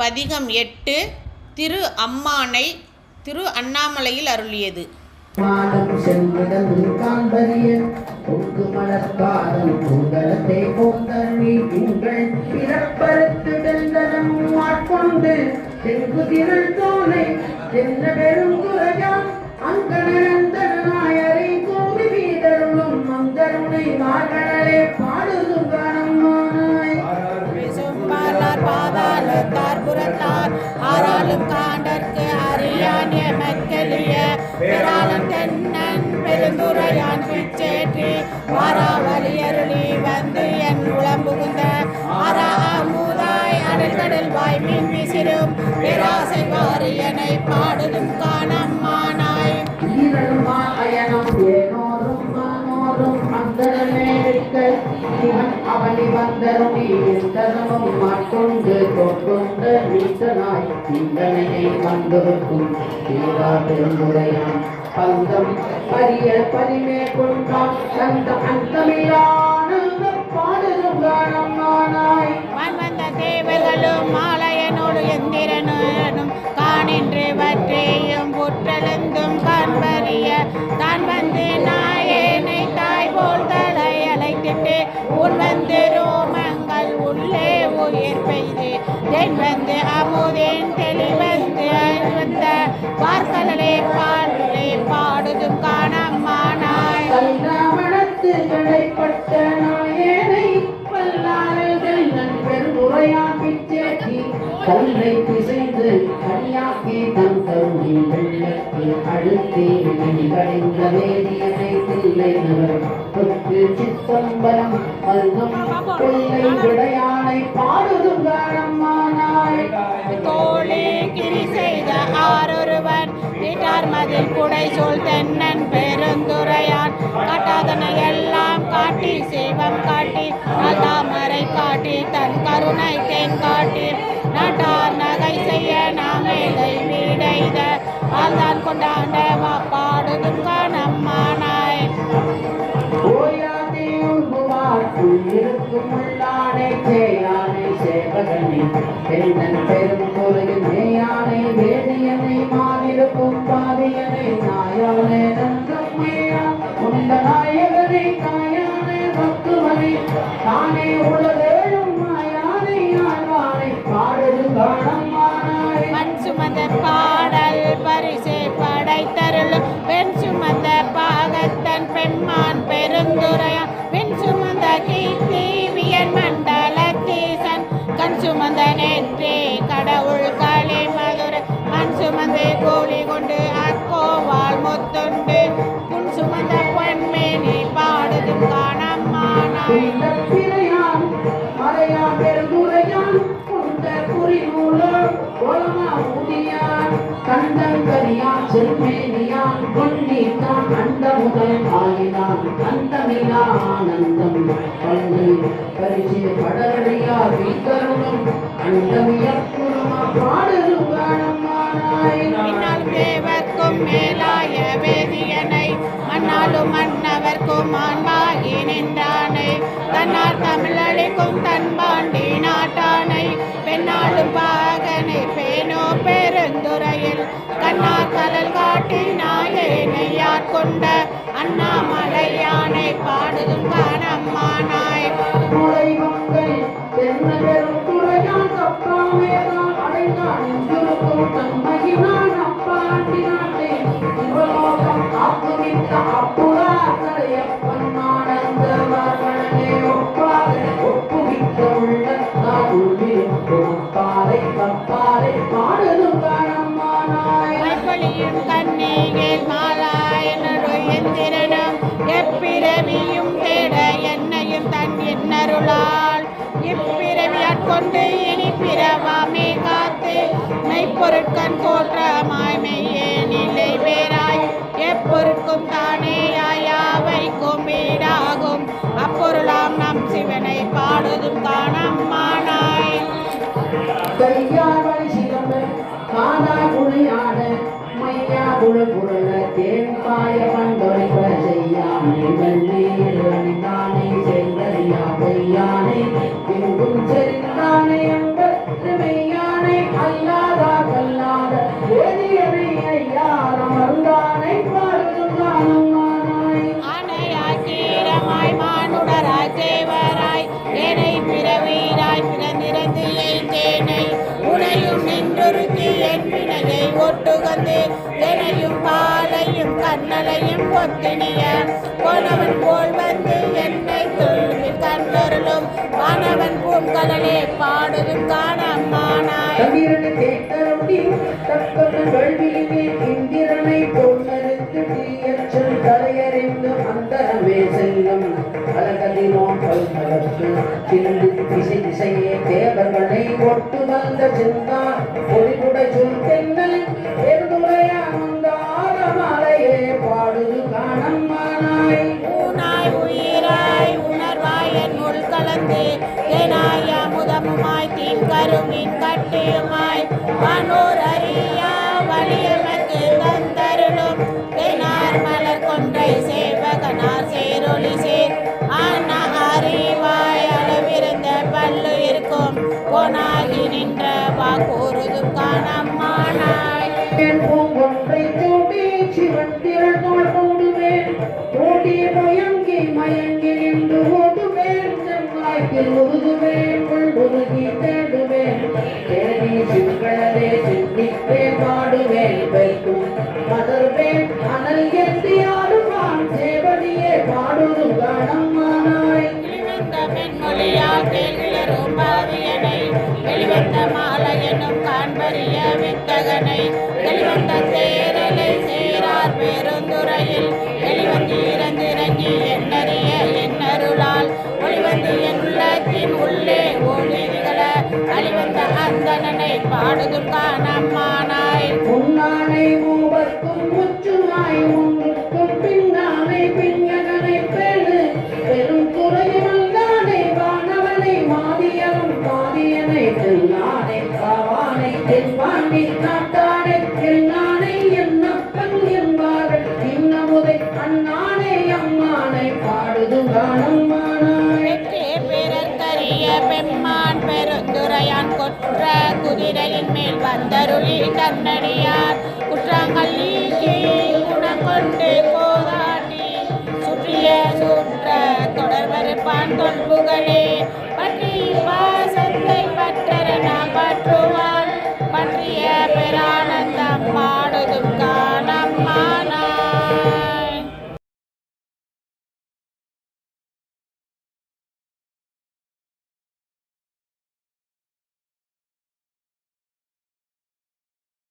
பதிகம் எட்டு திரு அம்மானை திரு அண்ணாமலையில் அருளியது. மானம் செல்விடம் காண்பறிய பொங்கு மலர்பாதம் புறத்தார். ஆறாலும் காண்டற்கு அறியான் எமக்கெளிய பிறாளன் தென்னன் பெருந்துரையான் பிச்சேற்றி. வாராவலி வந்து என் உளம் புகுந்த ஆரா அடல் அடல்கடல் வாய் மின் விசிறும் பேராசை வாரியனை பாடுதும் கா அவனி எந்தனமும் மாட்கொண்டு கொட்கொண்ட வீட்டனாய் சிந்தனையை வந்திருக்கும் தீரா பெருமுறையான் பந்தம் பரிய பரிமே கொண்டான். அந்த பாடலும் வந்த தேவர்களும் மாலையனோடு எந்திரனும் காணின்று வற்றையும் புற்றெழுந்தும் காண்பறிய தான் வந்து நாயேனை தாய் போல் தலை அழைத்திட்டு உன் வந்து ரோமங்கள் உள்ளே உயிர் பெய்து. தென் வந்து அமுதேன் தெளிவந்து அழுந்த பார்க்கலே பாடலே பாடுதும் காணம்மானாய் கல்லாமணத்து கடைப்பட்ட நாயனை பல்லாறுகள் நண்பர் முறையான் பிச்சேற்றி கல்லை பிசைந்து கனியாக்கி தன் கருணை வெள்ளத்தில் அழுத்தி கடைந்த வேதியனை தில்லை நகர் தொற்று சித்தம்பரம் மல்கம் கொள்ளை விடையானை பாடுதும் காணமானாய் தோழி கிரி செய்த ஆரொருவன் வீட்டார் மதில் குடை சொல் தென்னன் பெருந்துரையான். காட்டாதனை எல்லாம் காட்டி சிவம் காட்டி தாமரை காட்டி தன் கருணை தேன் காட்டி. நாட்டார் நகை செய்ய நாமே வீடைத? ஆழ்தான் கொண்டாண்ட வாப்பா பெண்ணன் பெரும் பொருளில் மேயானை வேதியனை மாநில பாதியனை. கொண்டு அக்கோவால் முத்துண்டு. புன் சுமந்த பொன்மேனி பாடுது காணம்மானாய் பிள்ளையான் மறையான் பெருந்துரையான் கொண்ட முதல் ஆயினான். அந்தமிலா ஆனந்தம் பரிசு படரடியா அண்டமியக்குருமா மன்னவர்க்கும் ஆண்பாகி நின்றானை தன்னார் தமிழளிக்கும் தன்பாண்டி நாட்டானை. பெண்ணாலும் பாகனை பேனோ பெருந்துறையில். கண்ணார் கடல் காட்டி நாயனை கொண்ட அண்ணாமலை யானை பாடுதும் காணம்மானாய் அடைந்தான். இங்கிருக்கும் தன்மையினான் அப்பாண்டி நாட்டை காப்புவித்த அப்புறா கரையப்பன் என்னையும் தன் இன்னருளால். இனி பிறவாமே காத்து மெய்ப்பொருட்கண் தோற்றமாய் மெய்யே கையாடல் வழி சிலம்ப காதா குழையாட மையா குழ குழல தேன் நின்றுருக்கி ஒட்டுகந்து எனையும் பாலையும் கண்ணலையும் ஒத்தினிய போனவன் போல் வந்து என்னை துள்வி கண்டருளும் வானவன் பூங்கடலே பாடலும் காணம்மானாய் கதிரனை இந்திரனை தீயச்சல் தலையறிந்து அந்தரமே செல்லும். பல்கலத்து திசை திசையே தேவர்களை ஒட்டு பொலிகுடை சொல் தென்னல் பெருதுரையா மந்தாரமலையே பாடுது காணம்மானாய் ஊனாய் உயிராய் உணர்வாய் என் உள் கலந்து கருமின் கட்டியுமாய். மனோ காணம்மானாய் பூங்கொன்றை தூண்டி சிவன் திரள் தோள் போடுவேன் ஓடி மயங்கி மயங்கி நின்று ஓடுவேன் செவ்வாய்க்கில் உருகுவேன் உருகி தேடுவேன் தேடி சிங்களே பாடுவேன் வைக்கும் வந்தருளி தன்னடியார் குற்றங்கள் நீக்கி குணங்கொண்டு போராடி. சுற்றிய சுற்ற தொடர்வருப்பான் தொன்புகளே பற்றி பாசத்தை பற்றர நாம் பற்றுவான் பற்றிய